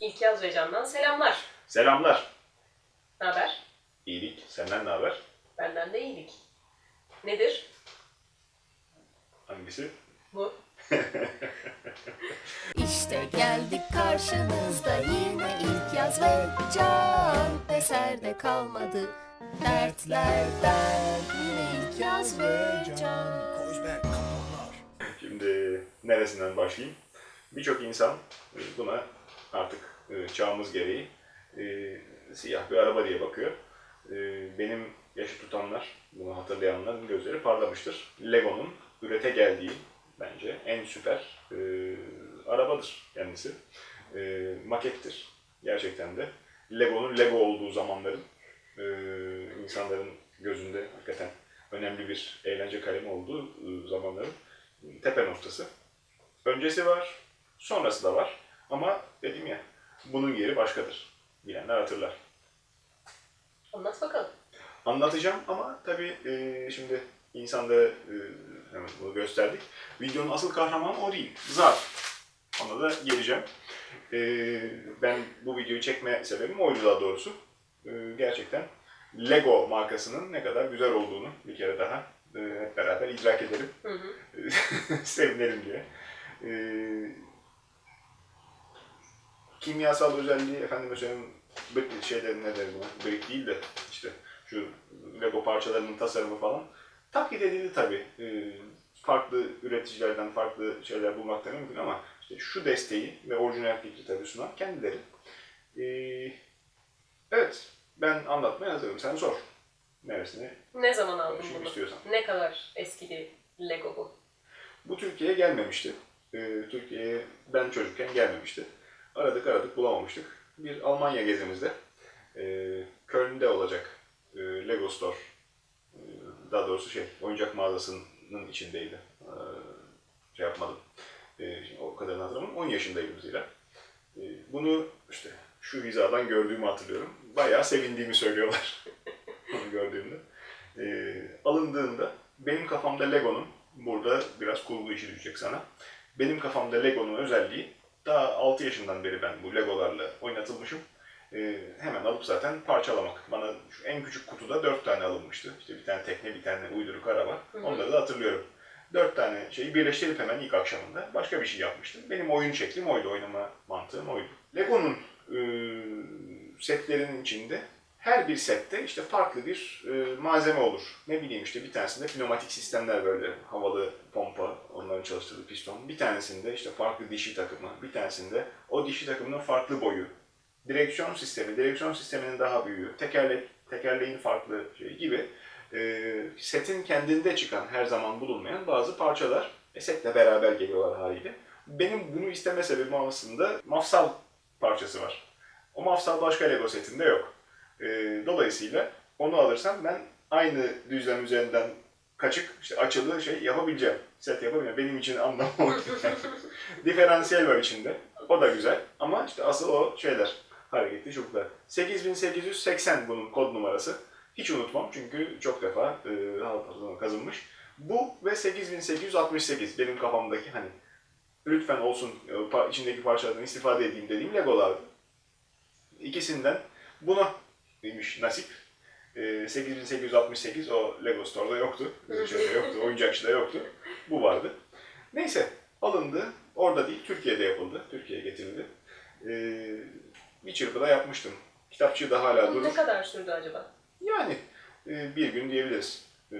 İlk yaz ve Can'dan selamlar. Selamlar. Ne haber? İyilik. Senden ne haber? Benden de iyilik. Nedir Hangisi? bu? İşte geldik karşınızda yine ilk yaz ve can Eserde kalmadı dertlerden Yine ilk yaz ve can Şimdi neresinden başlayayım? Birçok insan buna artık e, çağımız gereği e, siyah bir araba diye bakıyor. E, Benim yaşı tutanlar, bunu hatırlayanların gözleri parlamıştır. Lego'nun ürete geldiği bence en süper e, arabadır kendisi. E, makettir gerçekten de. Lego'nun Lego olduğu zamanların e, insanların gözünde hakikaten önemli bir eğlence kalemi olduğu e, zamanların tepe noktası. Öncesi var, sonrası da var. Ama dedim ya, bunun yeri başkadır. Bilenler hatırlar. Anlat bakalım. Anlatacağım ama tabii e, şimdi insanda e, hemen bunu gösterdik. Videonun asıl kahramanı o değil. Zar. Ona da geleceğim. E, ben bu videoyu çekme sebebim oydu daha doğrusu. E, gerçekten Lego markasının ne kadar güzel olduğunu bir kere daha e, hep beraber idrak edelim. Hı hı. sevinelim diye. Ee, kimyasal özelliği efendim söyleyeyim şeyler ne buna? Brick değil de işte şu Lego parçalarının tasarımı falan taklit edildi tabii. Ee, farklı üreticilerden farklı şeyler bulmak da mümkün ama işte şu desteği ve orijinal fikri tabii sunan kendileri. Ee, evet ben anlatmaya hazırım. Sen sor. Neresini Ne zaman aldın bunu? istiyorsan. Ne kadar eski bir Lego bu? Bu Türkiye'ye gelmemişti. Ee, Türkiye'ye ben çocukken gelmemişti. Aradık aradık bulamamıştık. Bir Almanya gezimizde e, Köln'de olacak e, Lego Store, e, daha doğrusu şey oyuncak mağazasının içindeydi. E, şey yapmadım. E, o kadarını hatırlamam. 10 yaşındaydım zira. E, bunu işte şu hizadan gördüğümü hatırlıyorum. Bayağı sevindiğimi söylüyorlar. Onu gördüğümde. E, alındığında benim kafamda Lego'nun burada biraz kurgu işi düşecek sana. Benim kafamda Lego'nun özelliği daha 6 yaşından beri ben bu Legolarla oynatılmışım. Ee, hemen alıp zaten parçalamak. Bana şu en küçük kutuda 4 tane alınmıştı. İşte bir tane tekne, bir tane uyduruk araba. Hı hı. Onları da hatırlıyorum. 4 tane şeyi birleştirip hemen ilk akşamında başka bir şey yapmıştım. Benim oyun şeklim oydu, oynama mantığım oydu. Lego'nun e, setlerinin içinde her bir sette işte farklı bir e, malzeme olur. Ne bileyim işte bir tanesinde pneumatik sistemler böyle havalı pompa, onların çalıştırdığı piston. Bir tanesinde işte farklı dişi takımı, bir tanesinde o dişi takımının farklı boyu. Direksiyon sistemi, direksiyon sisteminin daha büyüğü, tekerlek, tekerleğin farklı şey gibi e, setin kendinde çıkan her zaman bulunmayan bazı parçalar e, setle beraber geliyorlar haliyle. Benim bunu isteme sebebim aslında mafsal parçası var. O mafsal başka Lego setinde yok. E, dolayısıyla onu alırsam ben aynı düzlem üzerinden kaçık, işte açılı şey yapabileceğim. Set yapabileceğim. Benim için anlamı o. Diferansiyel var içinde. O da güzel. Ama işte asıl o şeyler. Hareketli çubuklar. 8880 bunun kod numarası. Hiç unutmam çünkü çok defa e, hafızama kazınmış. Bu ve 8868 benim kafamdaki hani lütfen olsun e, içindeki parçalardan istifade edeyim dediğim Legolardı. İkisinden buna demiş nasip. E, 8868 o Lego Store'da yoktu. Şeyde yoktu, oyuncakçıda yoktu. Bu vardı. Neyse alındı. Orada değil Türkiye'de yapıldı. Türkiye'ye getirildi. E, bir çırpıda yapmıştım. Kitapçığı da hala durur. ne kadar sürdü acaba? Yani e, bir gün diyebiliriz. E,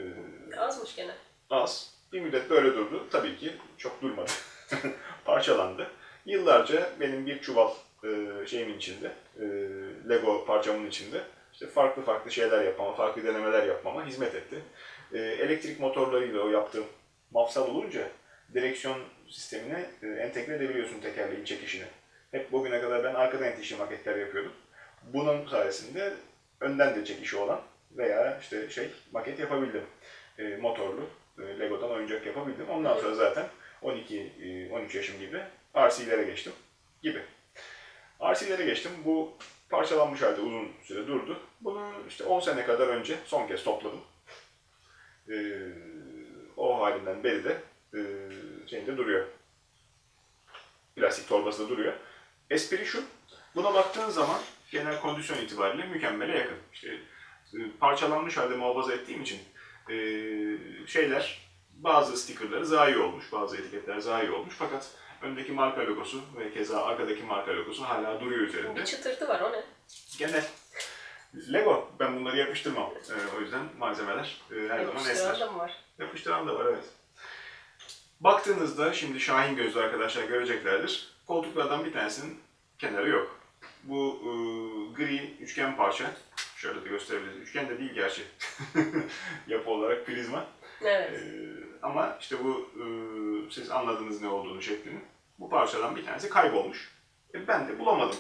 Azmış gene. az. Bir müddet böyle durdu. Tabii ki çok durmadı. Parçalandı. Yıllarca benim bir çuval e, şeyimin içinde, e, Lego parçamın içinde işte farklı farklı şeyler yapmama, farklı denemeler yapmama hizmet etti. E, elektrik motorlarıyla o yaptığım mafsal olunca direksiyon sistemine e, entegre edebiliyorsun tekerleğin çekişini. Hep bugüne kadar ben arkadan itişli maketler yapıyordum. Bunun sayesinde önden de çekişi olan veya işte şey maket yapabildim. E, motorlu e, Lego'dan oyuncak yapabildim. Ondan sonra zaten 12 e, 13 yaşım gibi RC'lere geçtim gibi. RC'lere geçtim. Bu parçalanmış halde uzun süre durdu. Bunu işte 10 sene kadar önce son kez topladım. E, o halinden beri de e, şeyinde duruyor. Plastik torbası da duruyor. Espri şu, Buna baktığın zaman genel kondisyon itibariyle mükemmele yakın. İşte e, parçalanmış halde muhafaza ettiğim için e, şeyler bazı stickerları zayi olmuş, bazı etiketler zayi olmuş fakat öndeki marka logosu ve keza arkadaki marka logosu hala duruyor üzerinde. Bir çıtırtı var o ne? Genel. Lego. Ben bunları yapıştırmam. E, o yüzden malzemeler e, her zaman Yapıştıran esner. da mı var? Yapıştıran da var evet. Baktığınızda şimdi Şahin gözlü arkadaşlar göreceklerdir. Koltuklardan bir tanesinin kenarı yok. Bu e, gri üçgen parça. Şöyle de gösterebiliriz. Üçgen de değil gerçi. Yapı olarak prizma. Evet. E, ama işte bu e, siz anladınız ne olduğunu şeklini. Bu parçadan bir tanesi kaybolmuş. E, ben de bulamadım.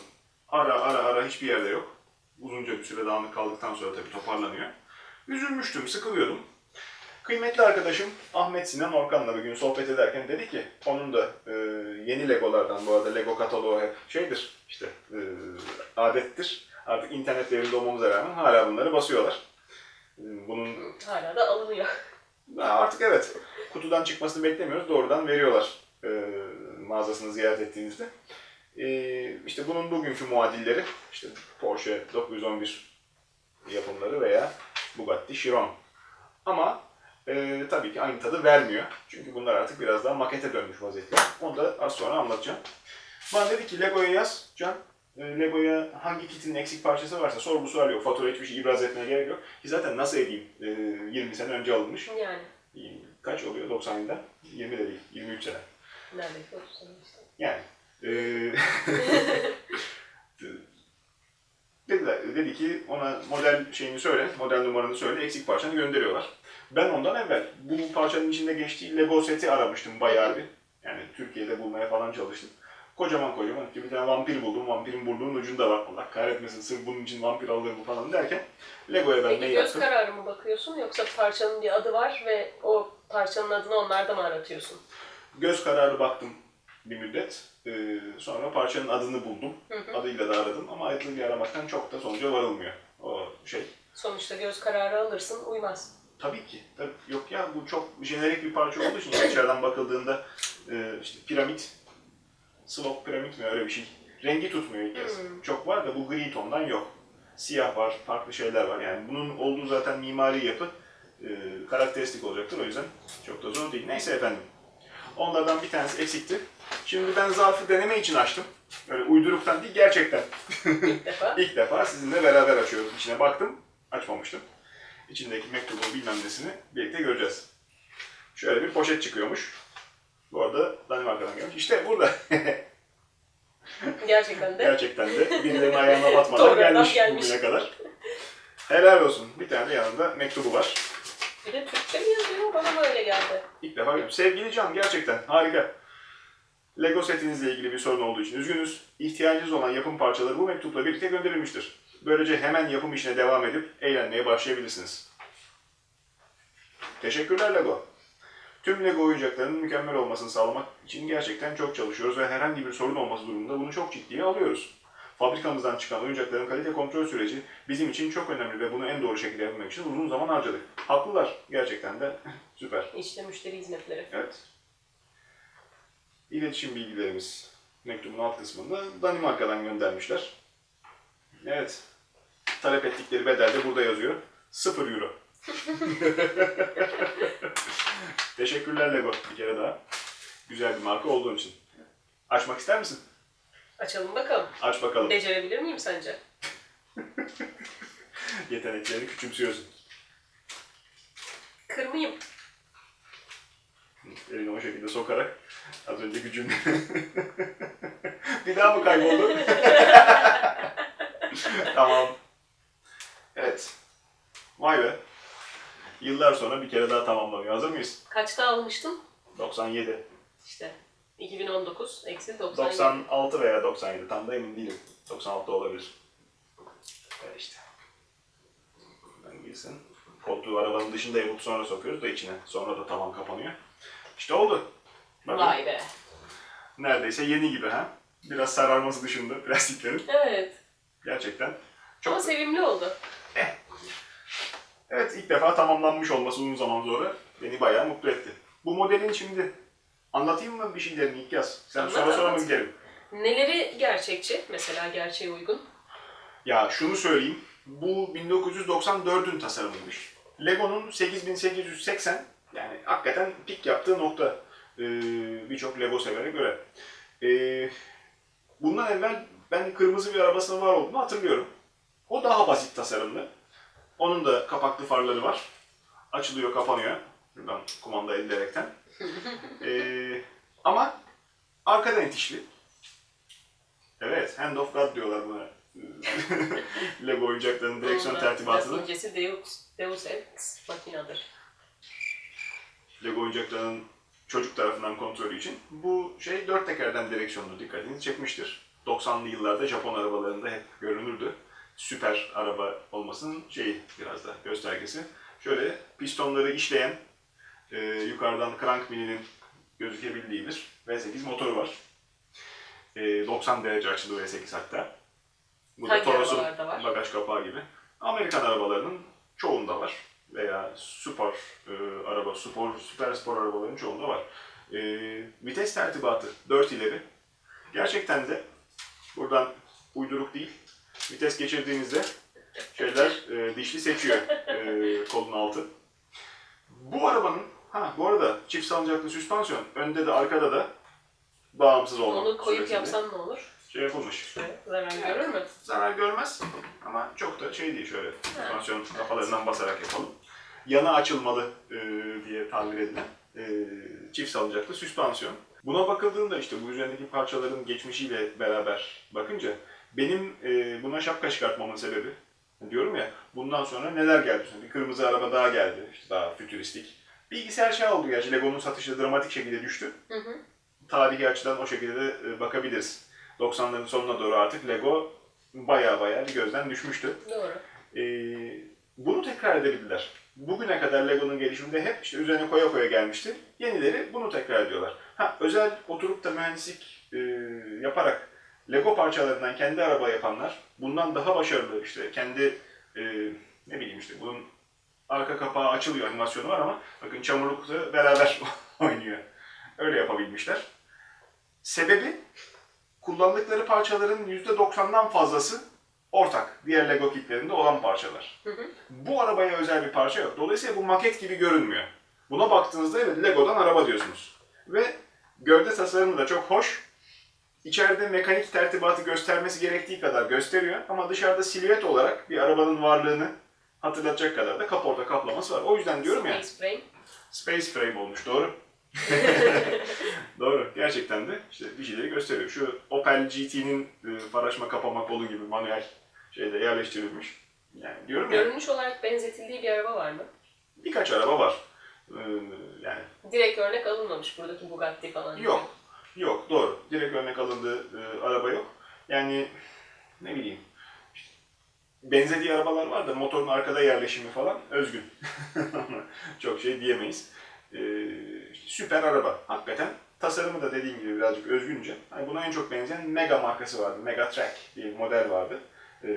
Ara ara ara hiçbir yerde yok. Uzunca bir süre dağınık kaldıktan sonra tabii toparlanıyor. Üzülmüştüm, sıkılıyordum. Kıymetli arkadaşım Ahmet Sinan Orkan'la bir gün sohbet ederken dedi ki onun da e, yeni Legolardan bu arada Lego kataloğu hep şeydir işte e, adettir. Artık internet devrinde olmamıza rağmen hala bunları basıyorlar. E, bunun Hala da alınıyor. Artık evet. Kutudan çıkmasını beklemiyoruz. Doğrudan veriyorlar e, mağazasını ziyaret ettiğinizde. E, işte bunun bugünkü muadilleri işte Porsche 911 yapımları veya Bugatti Chiron. Ama e, tabii ki aynı tadı vermiyor. Çünkü bunlar artık biraz daha makete dönmüş vaziyette. Onu da az sonra anlatacağım. Bana dedi ki Lego'ya yaz Can. E, Lego'ya hangi kitinin eksik parçası varsa sor bu sual yok. Fatura hiçbir şey ibraz etmeye gerek yok. Ki zaten nasıl edeyim? E, 20 sene önce alınmış. Yani. Kaç oluyor 90'dan? 20 de değil, 23 sene. Neredeyse 30 sene işte. Yani. eee dediler, dedi ki ona model şeyini söyle, model numaranı söyle, eksik parçanı gönderiyorlar. Ben ondan evvel bu parçanın içinde geçtiği Lego seti aramıştım bayağı bir. Yani Türkiye'de bulmaya falan çalıştım. Kocaman kocaman bir tane vampir buldum. Vampirin burnuğun ucunda var. Allah kahretmesin sırf bunun için vampir alırım falan derken Lego'ya ben Peki ne göz yaptım? kararı mı bakıyorsun yoksa parçanın bir adı var ve o parçanın adını onlarda mı aratıyorsun? Göz kararı baktım bir müddet. Ee, sonra parçanın adını buldum. Hı hı. Adıyla da aradım ama adıyla aramaktan çok da sonuca varılmıyor. O şey. Sonuçta göz kararı alırsın uymaz. Tabii ki. Tabii, yok ya bu çok jenerik bir parça olduğu için dışarıdan bakıldığında e, işte piramit, slop piramit mi öyle bir şey. Rengi tutmuyor ilk kez. Hmm. Çok var da bu gri tondan yok. Siyah var, farklı şeyler var. Yani bunun olduğu zaten mimari yapı e, karakteristik olacaktır. O yüzden çok da zor değil. Neyse efendim. Onlardan bir tanesi eksikti. Şimdi ben zarfı deneme için açtım. Öyle uyduruktan değil, gerçekten. İlk defa. İlk defa sizinle beraber açıyoruz. İçine baktım, açmamıştım. İçindeki mektubun bilmem nesini birlikte göreceğiz. Şöyle bir poşet çıkıyormuş. Bu arada Danimarka'dan gelmiş. İşte burada. Gerçekten de. Gerçekten de birilerinin ayağına batmadan gelmiş, gelmiş. bugüne kadar. Helal olsun. Bir tane de yanında mektubu var. Bir de Türkçe mi yazıyor? Bana mı öyle geldi? İlk defa görüyorum. Sevgili Can gerçekten harika. Lego setinizle ilgili bir sorun olduğu için üzgünüz. İhtiyacınız olan yapım parçaları bu mektupla birlikte gönderilmiştir. Böylece hemen yapım işine devam edip eğlenmeye başlayabilirsiniz. Teşekkürler Lego. Tüm Lego oyuncaklarının mükemmel olmasını sağlamak için gerçekten çok çalışıyoruz ve herhangi bir sorun olması durumunda bunu çok ciddiye alıyoruz. Fabrikamızdan çıkan oyuncakların kalite kontrol süreci bizim için çok önemli ve bunu en doğru şekilde yapmak için uzun zaman harcadık. Haklılar. Gerçekten de süper. İşte müşteri hizmetleri. Evet. İletişim bilgilerimiz mektubun alt kısmında Danimarka'dan göndermişler. Evet. Talep ettikleri bedel de burada yazıyor. 0 euro. Teşekkürler Lego bir kere daha. Güzel bir marka olduğun için. Açmak ister misin? Açalım bakalım. Aç bakalım. Becerebilir miyim sence? Yeteneklerini küçümsüyorsun. Kırmayayım. Elini o şekilde sokarak az önceki cümle. bir daha mı kayboldu? tamam. Evet. Vay be. Yıllar sonra bir kere daha tamamlanıyor. Hazır mıyız? Kaçta almıştın? 97. İşte 2019 eksi 97. 96 veya 97. Tam da emin değilim. 96 da olabilir. Evet işte. Ben bilsin. Koltuğu arabanın dışında yapıp sonra sokuyoruz da içine. Sonra da tavan kapanıyor. İşte oldu. Bakın. Vay be. Neredeyse yeni gibi ha. Biraz sararması dışında plastiklerin. Evet. Gerçekten Ama çok... sevimli oldu. Evet ilk defa tamamlanmış olması uzun zaman sonra beni bayağı mutlu etti. Bu modelin şimdi anlatayım mı bir şeylerini ilk yaz? Sen Anlat, sonra sonra mı anlat. gidelim? Neleri gerçekçi? Mesela gerçeğe uygun. Ya şunu söyleyeyim. Bu 1994'ün tasarımıymış. Lego'nun 8880 yani hakikaten pik yaptığı nokta ee, birçok Lego severe göre. Ee, bundan evvel ben kırmızı bir arabasının var olduğunu hatırlıyorum. O daha basit tasarımlı. Onun da kapaklı farları var. Açılıyor, kapanıyor. Buradan kumanda ederekten. Ee, ama arkadan itişli. Evet, Hand of God diyorlar buna. Lego oyuncaklarının direksiyon Onun da. Latincesi Deus, Deus Ex Machina'dır. Lego oyuncaklarının çocuk tarafından kontrolü için. Bu şey dört tekerden direksiyonlu dikkatinizi çekmiştir. 90'lı yıllarda Japon arabalarında hep görünürdü. Süper araba olmasının şeyi biraz da göstergesi. Şöyle pistonları işleyen e, yukarıdan crank milinin gözükebildiği bir V8 motoru var. E, 90 derece açılı V8 hatta. Bu da Toros'un bagaj kapağı gibi. Amerikan arabalarının çoğunda var. Veya spor e, araba, spor, süper spor arabaların çoğunda var. E, vites tertibatı 4 ileri. Gerçekten de buradan uyduruk değil. Vites geçirdiğinizde şeyler e, dişli seçiyor e, kolun altı. Bu arabanın, ha bu arada çift salıncaklı süspansiyon, önde de arkada da bağımsız olma Onu koyup süresinde yapsan ne olur? şey yapılmış. Zarar görür mü? Zarar görmez ama çok da şey değil şöyle süspansiyon kafalarından basarak yapalım. Yana açılmalı e, diye tabir edilen e, çift salıncaklı süspansiyon. Buna bakıldığında işte bu üzerindeki parçaların geçmişiyle beraber bakınca benim e, buna şapka çıkartmamın sebebi diyorum ya bundan sonra neler geldi? Bir kırmızı araba daha geldi işte daha fütüristik. Bilgisayar şey oldu gerçi Lego'nun satışı dramatik şekilde düştü. Hı hı. Tarihi açıdan o şekilde de e, bakabiliriz. 90'ların sonuna doğru artık Lego baya baya bir gözden düşmüştü. Doğru. Ee, bunu tekrar edebildiler. Bugüne kadar Lego'nun gelişiminde hep işte üzerine koya koya gelmişti. Yenileri bunu tekrar ediyorlar. Ha özel oturup da mühendislik e, yaparak Lego parçalarından kendi araba yapanlar bundan daha başarılı işte kendi e, ne bileyim işte bunun arka kapağı açılıyor animasyonu var ama bakın çamurlukla beraber oynuyor. Öyle yapabilmişler. Sebebi kullandıkları parçaların %90'dan fazlası ortak. Diğer Lego kitlerinde olan parçalar. Hı hı. Bu arabaya özel bir parça yok. Dolayısıyla bu maket gibi görünmüyor. Buna baktığınızda evet Lego'dan araba diyorsunuz. Ve gövde tasarımı da çok hoş. İçeride mekanik tertibatı göstermesi gerektiği kadar gösteriyor. Ama dışarıda silüet olarak bir arabanın varlığını hatırlatacak kadar da kaporta kaplaması var. O yüzden diyorum ya Space Frame. Space Frame olmuş doğru. doğru. Gerçekten de işte bir şeyleri gösteriyor. Şu Opel GT'nin e, faraşma kapama kolu gibi manuel şeyde yerleştirilmiş. Yani diyorum ya Görünüş olarak benzetildiği bir araba var mı? birkaç araba var. Ee, yani Direkt örnek alınmamış buradaki Bugatti falan. gibi. yok. Yok doğru. Direkt örnek alındığı e, araba yok. Yani ne bileyim benzediği arabalar var da motorun arkada yerleşimi falan özgün. Çok şey diyemeyiz. Ee, süper araba hakikaten. Tasarımı da dediğim gibi birazcık özgünce. Hani buna en çok benzeyen Mega markası vardı. Mega Track diye bir model vardı. Ee,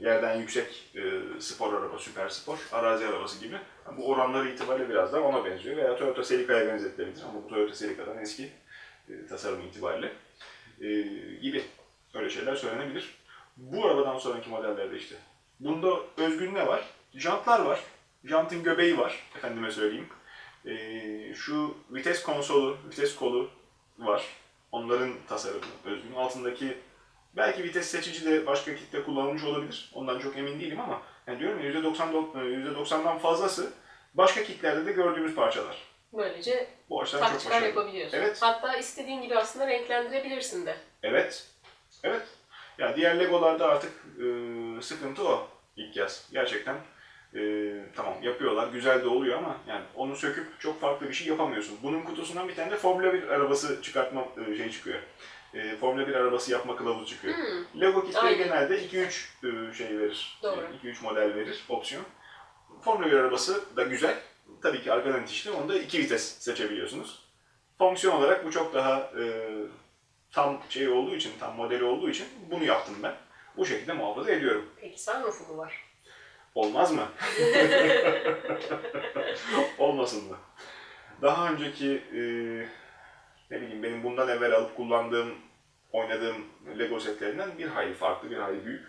yerden yüksek e, spor araba, süper spor, arazi arabası gibi. Yani bu oranları itibariyle biraz daha ona benziyor. Veya Toyota Celica'ya benzetilebilir ama bu Toyota Celica'dan eski e, tasarım itibariyle e, gibi öyle şeyler söylenebilir. Bu arabadan sonraki modellerde işte. Bunda özgün ne var? Jantlar var. Jantın göbeği var, efendime söyleyeyim. E, şu vites konsolu, vites kolu var. Onların tasarımı özgün. Altındaki belki vites seçici de başka kitle kullanılmış olabilir. Ondan çok emin değilim ama yani diyorum ya %90, %90'dan fazlası başka kitlerde de gördüğümüz parçalar. Böylece Bu açıdan çok başarılı. yapabiliyorsun. Evet. Hatta istediğin gibi aslında renklendirebilirsin de. Evet. Evet. Ya diğer Legolarda artık e, sıkıntı o ilk yaz. Gerçekten e, tamam yapıyorlar, güzel de oluyor ama yani onu söküp çok farklı bir şey yapamıyorsun. Bunun kutusundan bir tane de Formula 1 arabası çıkartma e, şey çıkıyor. E, Formula 1 arabası yapma kılavuzu çıkıyor. Hmm. Lego kitleri Aynen. genelde 2-3 e, şey verir. Doğru. 2-3 model verir, opsiyon. Formula 1 arabası da güzel. Tabii ki arkadan itişli. Onda iki vites seçebiliyorsunuz. Fonksiyon olarak bu çok daha e, tam şey olduğu için, tam modeli olduğu için bunu yaptım ben. Bu şekilde muhafaza ediyorum. Peki sunroof'u mu var? Olmaz mı? Olmasın mı? Daha önceki e, ne bileyim benim bundan evvel alıp kullandığım oynadığım Lego setlerinden bir hayli farklı, bir hayli büyük.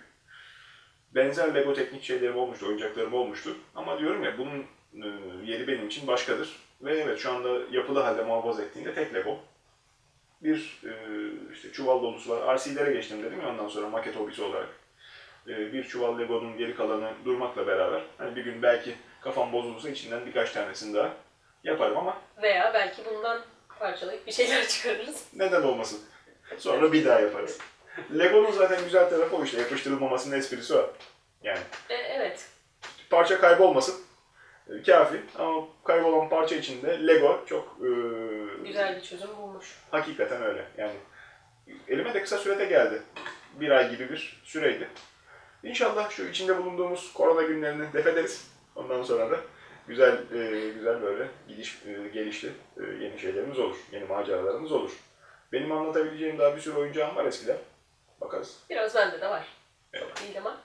Benzer Lego teknik şeylerim olmuştu, oyuncaklarım olmuştu. Ama diyorum ya bunun yeri benim için başkadır. Ve evet şu anda yapılı halde muhafaza ettiğimde tek Lego. Bir e, işte çuval dolusu var. RC'lere geçtim dedim ya ondan sonra maket hobisi olarak. E, bir çuval Lego'nun geri kalanı durmakla beraber hani bir gün belki kafam bozulursa içinden birkaç tanesini daha yaparım ama Veya belki bundan parçalayıp bir şeyler çıkarırız. neden olmasın. Sonra bir daha yaparız. Lego'nun zaten güzel tarafı o işte yapıştırılmamasının esprisi o. Yani E, evet. parça kaybolmasın. Kafi ama kaybolan parça içinde Lego çok e, Güzel bir çözüm bulmuş. Hakikaten öyle. Yani elime de kısa sürede geldi. Bir ay gibi bir süreydi. İnşallah şu içinde bulunduğumuz korona günlerini def ederiz. Ondan sonra da güzel e, güzel böyle gidiş e, gelişli e, yeni şeylerimiz olur. Yeni maceralarımız olur. Benim anlatabileceğim daha bir sürü oyuncağım var eskiden. Bakarız. Biraz bende de var. Evet. Çok değil ama.